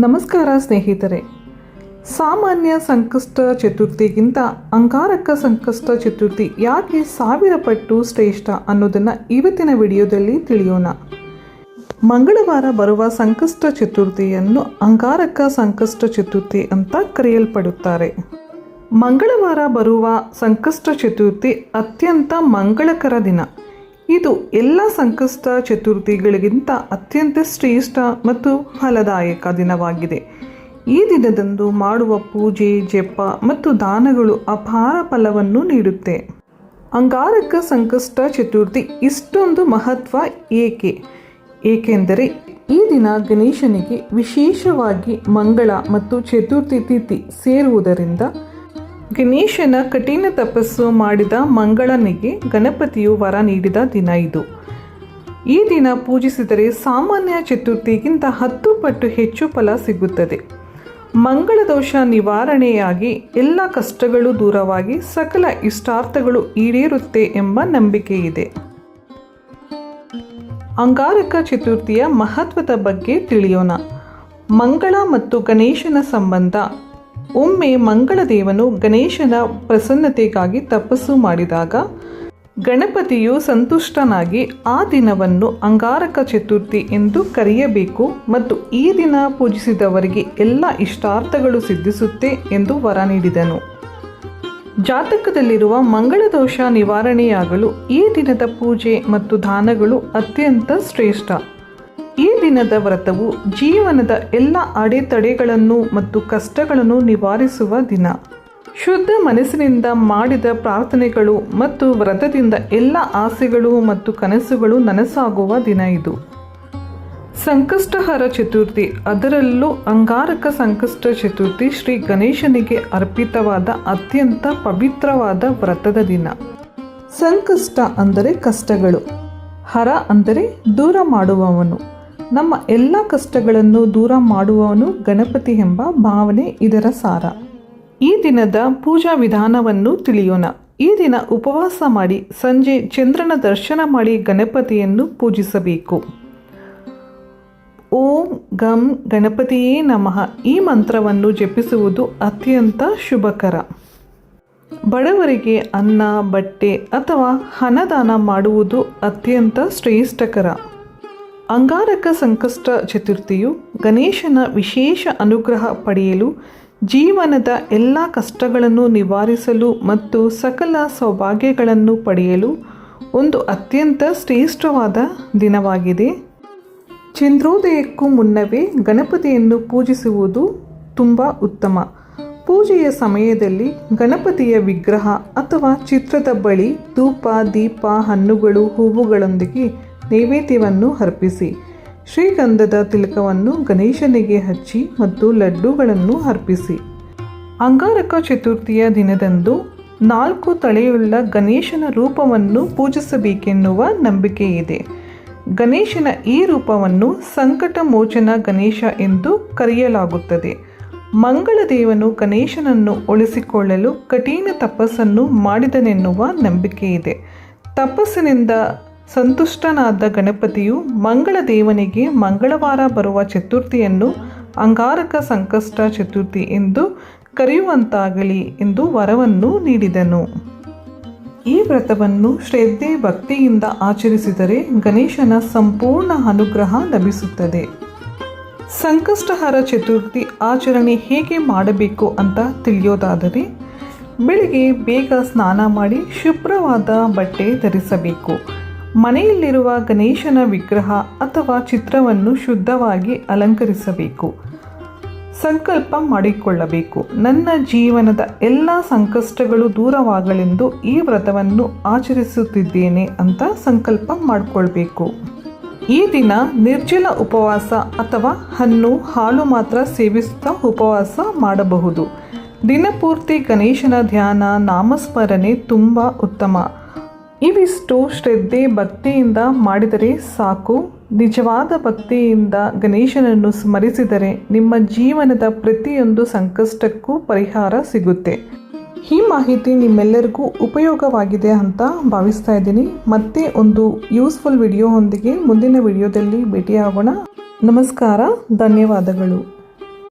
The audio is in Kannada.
ನಮಸ್ಕಾರ ಸ್ನೇಹಿತರೆ. ಸಾಮಾನ್ಯ ಸಂಕಷ್ಟ ಚತುರ್ಥಿಗಿಂತ ಅಂಗಾರಕ ಸಂಕಷ್ಟ ಚತುರ್ಥಿ ಯಾಕೆ ಸಾವಿರ ಪಟ್ಟು ಶ್ರೇಷ್ಠ ಅನ್ನೋದನ್ನು ಇವತ್ತಿನ ವಿಡಿಯೋದಲ್ಲಿ ತಿಳಿಯೋಣ. ಮಂಗಳವಾರ ಬರುವ ಸಂಕಷ್ಟ ಚತುರ್ಥಿಯನ್ನು ಅಂಗಾರಕ ಸಂಕಷ್ಟ ಚತುರ್ಥಿ ಅಂತ ಕರೆಯಲ್ಪಡುತ್ತಾರೆ. ಮಂಗಳವಾರ ಬರುವ ಸಂಕಷ್ಟ ಚತುರ್ಥಿ ಅತ್ಯಂತ ಮಂಗಳಕರ ದಿನ. ಇದು ಎಲ್ಲ ಸಂಕಷ್ಟ ಚತುರ್ಥಿಗಳಿಗಿಂತ ಅತ್ಯಂತ ಶ್ರೇಷ್ಠ ಮತ್ತು ಫಲದಾಯಕ ದಿನವಾಗಿದೆ. ಈ ದಿನದಂದು ಮಾಡುವ ಪೂಜೆ, ಜಪ ಮತ್ತು ದಾನಗಳು ಅಪಾರ ಫಲವನ್ನು ನೀಡುತ್ತೆ. ಅಂಗಾರಕ ಸಂಕಷ್ಟ ಚತುರ್ಥಿ ಇಷ್ಟೊಂದು ಮಹತ್ವ ಏಕೆ? ಏಕೆಂದರೆ ಈ ದಿನ ಗಣೇಶನಿಗೆ ವಿಶೇಷವಾಗಿ ಮಂಗಳ ಮತ್ತು ಚತುರ್ಥಿ ತಿಥಿ ಸೇರುವುದರಿಂದ ಗಣೇಶನ ಕಠಿಣ ತಪಸ್ಸು ಮಾಡಿದ ಮಂಗಳನಿಗೆ ಗಣಪತಿಯು ವರ ನೀಡಿದ ದಿನ ಇದು. ಈ ದಿನ ಪೂಜಿಸಿದರೆ ಸಾಮಾನ್ಯ ಚತುರ್ಥಿಗಿಂತ ಹತ್ತು ಪಟ್ಟು ಹೆಚ್ಚು ಫಲ ಸಿಗುತ್ತದೆ. ಮಂಗಳ ದೋಷ ನಿವಾರಣೆಯಾಗಿ ಎಲ್ಲ ಕಷ್ಟಗಳು ದೂರವಾಗಿ ಸಕಲ ಇಷ್ಟಾರ್ಥಗಳು ಈಡೇರುತ್ತೆ ಎಂಬ ನಂಬಿಕೆ ಇದೆ ಅಂಗಾರಕ ಚತುರ್ಥಿಯ ಮಹತ್ವದ ಬಗ್ಗೆ ತಿಳಿಯೋಣ. ಮಂಗಳ ಮತ್ತು ಗಣೇಶನ ಸಂಬಂಧ ಒಮ್ಮೆ ಮಂಗಳದೇವನು ಗಣೇಶನ ಪ್ರಸನ್ನತೆಗಾಗಿ ತಪಸ್ಸು ಮಾಡಿದಾಗ ಗಣಪತಿಯು ಸಂತುಷ್ಟನಾಗಿ ಆ ದಿನವನ್ನು ಅಂಗಾರಕ ಚತುರ್ಥಿ ಎಂದು ಕರೆಯಬೇಕು ಮತ್ತು ಈ ದಿನ ಪೂಜಿಸಿದವರಿಗೆ ಎಲ್ಲ ಇಷ್ಟಾರ್ಥಗಳು ಸಿದ್ಧಿಸುತ್ತೆ ಎಂದು ವರ ನೀಡಿದನು. ಜಾತಕದಲ್ಲಿರುವ ಮಂಗಳ ದೋಷ ನಿವಾರಣೆಯಾಗಲು ಈ ದಿನದ ಪೂಜೆ ಮತ್ತು ದಾನಗಳು ಅತ್ಯಂತ ಶ್ರೇಷ್ಠ. ಈ ದಿನದ ವ್ರತವು ಜೀವನದ ಎಲ್ಲ ಅಡೆತಡೆಗಳನ್ನು ಮತ್ತು ಕಷ್ಟಗಳನ್ನು ನಿವಾರಿಸುವ ದಿನ. ಶುದ್ಧ ಮನಸ್ಸಿನಿಂದ ಮಾಡಿದ ಪ್ರಾರ್ಥನೆಗಳು ಮತ್ತು ವ್ರತದಿಂದ ಎಲ್ಲ ಆಸೆಗಳು ಮತ್ತು ಕನಸುಗಳು ನನಸಾಗುವ ದಿನ ಇದು. ಸಂಕಷ್ಟಹರ ಚತುರ್ಥಿ, ಅದರಲ್ಲೂ ಅಂಗಾರಕ ಸಂಕಷ್ಟ ಚತುರ್ಥಿ ಶ್ರೀ ಗಣೇಶನಿಗೆ ಅರ್ಪಿತವಾದ ಅತ್ಯಂತ ಪವಿತ್ರವಾದ ವ್ರತದ ದಿನ. ಸಂಕಷ್ಟ ಅಂದರೆ ಕಷ್ಟಗಳು, ಹರ ಅಂದರೆ ದೂರ ಮಾಡುವವನು. ನಮ್ಮ ಎಲ್ಲ ಕಷ್ಟಗಳನ್ನು ದೂರ ಮಾಡುವವನು ಗಣಪತಿ ಎಂಬ ಭಾವನೆ ಇದರ ಸಾರ. ಈ ದಿನದ ಪೂಜಾ ವಿಧಾನವನ್ನು ತಿಳಿಯೋಣ. ಈ ದಿನ ಉಪವಾಸ ಮಾಡಿ ಸಂಜೆ ಚಂದ್ರನ ದರ್ಶನ ಮಾಡಿ ಗಣಪತಿಯನ್ನು ಪೂಜಿಸಬೇಕು. ಓಂ ಗಂ ಗಣಪತಿಯೇ ನಮಃ. ಈ ಮಂತ್ರವನ್ನು ಜಪಿಸುವುದು ಅತ್ಯಂತ ಶುಭಕರ. ಬಡವರಿಗೆ ಅನ್ನ, ಬಟ್ಟೆ ಅಥವಾ ಹಣದಾನ ಮಾಡುವುದು ಅತ್ಯಂತ ಶ್ರೇಷ್ಠಕರ. ಅಂಗಾರಕ ಸಂಕಷ್ಟ ಚತುರ್ಥಿಯು ಗಣೇಶನ ವಿಶೇಷ ಅನುಗ್ರಹ ಪಡೆಯಲು ಜೀವನದ ಎಲ್ಲ ಕಷ್ಟಗಳನ್ನು ನಿವಾರಿಸಲು ಮತ್ತು ಸಕಲ ಸೌಭಾಗ್ಯಗಳನ್ನು ಪಡೆಯಲು ಒಂದು ಅತ್ಯಂತ ಶ್ರೇಷ್ಠವಾದ ದಿನವಾಗಿದೆ. ಚಂದ್ರೋದಯಕ್ಕೂ ಮುನ್ನವೇ ಗಣಪತಿಯನ್ನು ಪೂಜಿಸುವುದು ತುಂಬ ಉತ್ತಮ. ಪೂಜೆಯ ಸಮಯದಲ್ಲಿ ಗಣಪತಿಯ ವಿಗ್ರಹ ಅಥವಾ ಚಿತ್ರದ ಬಳಿ ಧೂಪ, ದೀಪ, ಹಣ್ಣುಗಳು, ಹೂವುಗಳೊಂದಿಗೆ ನೈವೇದ್ಯವನ್ನು ಅರ್ಪಿಸಿ, ಶ್ರೀಗಂಧದ ತಿಲಕವನ್ನು ಗಣೇಶನಿಗೆ ಹಚ್ಚಿ ಮತ್ತು ಲಡ್ಡುಗಳನ್ನು ಅರ್ಪಿಸಿ. ಅಂಗಾರಕ ಚತುರ್ಥಿಯ ದಿನದಂದು ನಾಲ್ಕು ತಳೆಯುಳ್ಳ ಗಣೇಶನ ರೂಪವನ್ನು ಪೂಜಿಸಬೇಕೆನ್ನುವ ನಂಬಿಕೆ ಇದೆ. ಗಣೇಶನ ಈ ರೂಪವನ್ನು ಸಂಕಟ ಮೋಚನ ಗಣೇಶ ಎಂದು ಕರೆಯಲಾಗುತ್ತದೆ. ಮಂಗಳದೇವನು ಗಣೇಶನನ್ನು ಉಳಿಸಿಕೊಳ್ಳಲು ಕಠಿಣ ತಪಸ್ಸನ್ನು ಮಾಡಿದನೆನ್ನುವ ನಂಬಿಕೆ ಇದೆ. ತಪಸ್ಸಿನಿಂದ ಸಂತುಷ್ಟನಾದ ಗಣಪತಿಯು ಮಂಗಳ ದೇವನಿಗೆ ಮಂಗಳವಾರ ಬರುವ ಚತುರ್ಥಿಯನ್ನು ಅಂಗಾರಕ ಸಂಕಷ್ಟ ಚತುರ್ಥಿ ಎಂದು ಕರೆಯುವಂತಾಗಲಿ ಎಂದು ವರವನ್ನು ನೀಡಿದನು. ಈ ವ್ರತವನ್ನು ಶ್ರದ್ಧೆ ಭಕ್ತಿಯಿಂದ ಆಚರಿಸಿದರೆ ಗಣೇಶನ ಸಂಪೂರ್ಣ ಅನುಗ್ರಹ ಲಭಿಸುತ್ತದೆ. ಸಂಕಷ್ಟಹರ ಚತುರ್ಥಿ ಆಚರಣೆ ಹೇಗೆ ಮಾಡಬೇಕು ಅಂತ ತಿಳಿಯೋದಾದರೆ, ಬೆಳಿಗ್ಗೆ ಬೇಗ ಸ್ನಾನ ಮಾಡಿ ಶುಭ್ರವಾದ ಬಟ್ಟೆ ಧರಿಸಬೇಕು. ಮನೆಯಲ್ಲಿರುವ ಗಣೇಶನ ವಿಗ್ರಹ ಅಥವಾ ಚಿತ್ರವನ್ನು ಶುದ್ಧವಾಗಿ ಅಲಂಕರಿಸಬೇಕು. ಸಂಕಲ್ಪ ಮಾಡಿಕೊಳ್ಳಬೇಕು. ನನ್ನ ಜೀವನದ ಎಲ್ಲ ಸಂಕಷ್ಟಗಳು ದೂರವಾಗಲೆಂದು ಈ ವ್ರತವನ್ನು ಆಚರಿಸುತ್ತಿದ್ದೇನೆ ಅಂತ ಸಂಕಲ್ಪ ಮಾಡಿಕೊಳ್ಬೇಕು. ಈ ದಿನ ನಿರ್ಜಲ ಉಪವಾಸ ಅಥವಾ ಹಣ್ಣು, ಹಾಲು ಮಾತ್ರ ಸೇವಿಸುತ್ತಾ ಉಪವಾಸ ಮಾಡಬಹುದು. ದಿನಪೂರ್ತಿ ಗಣೇಶನ ಧ್ಯಾನ, ನಾಮಸ್ಮರಣೆ ತುಂಬ ಉತ್ತಮ. ಇವಿಷ್ಟು ಶ್ರದ್ಧೆ ಭಕ್ತಿಯಿಂದ ಮಾಡಿದರೆ ಸಾಕು. ನಿಜವಾದ ಭಕ್ತಿಯಿಂದ ಗಣೇಶನನ್ನು ಸ್ಮರಿಸಿದರೆ ನಿಮ್ಮ ಜೀವನದ ಪ್ರತಿಯೊಂದು ಸಂಕಷ್ಟಕ್ಕೂ ಪರಿಹಾರ ಸಿಗುತ್ತೆ. ಈ ಮಾಹಿತಿ ನಿಮ್ಮೆಲ್ಲರಿಗೂ ಉಪಯೋಗವಾಗಿದೆ ಅಂತ ಭಾವಿಸ್ತಾ ಇದ್ದೀನಿ. ಮತ್ತೆ ಒಂದು ಯೂಸ್ಫುಲ್ ವಿಡಿಯೋ ಹೊಂದಿಗೆ ಮುಂದಿನ ವಿಡಿಯೋದಲ್ಲಿ ಭೇಟಿಯಾಗೋಣ. ನಮಸ್ಕಾರ, ಧನ್ಯವಾದಗಳು.